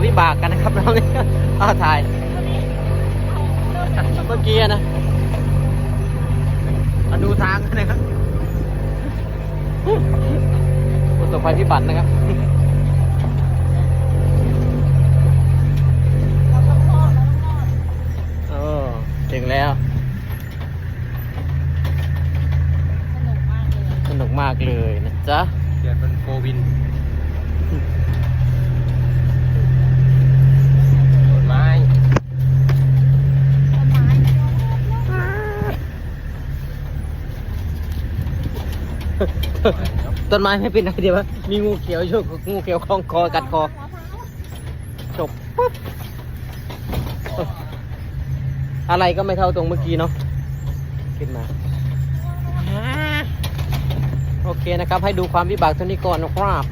ความวิบากกันนะครับเราเนี่ยอ้าวถ่าย เมื่อกี้นะมาดูทางกันนะครับประสบภัยพิบัตินะครับโอ้ถึงแล้ว สนุกมากเลยนะจ๊ะเปลี่ยนเป็นโฟวินต้นไม้ ต้นไม้ไม่เป็นไรเดียวะมีงูเขียวโยกงูเขียวคล้องคอกัดคอจบปุ๊บอะไรก็ไม่เท่าตรงเมื่อกี้เนาะขึ้นมา โอเคนะครับ ให้ดูความวิบากเท่านี้ก่อนนะครับ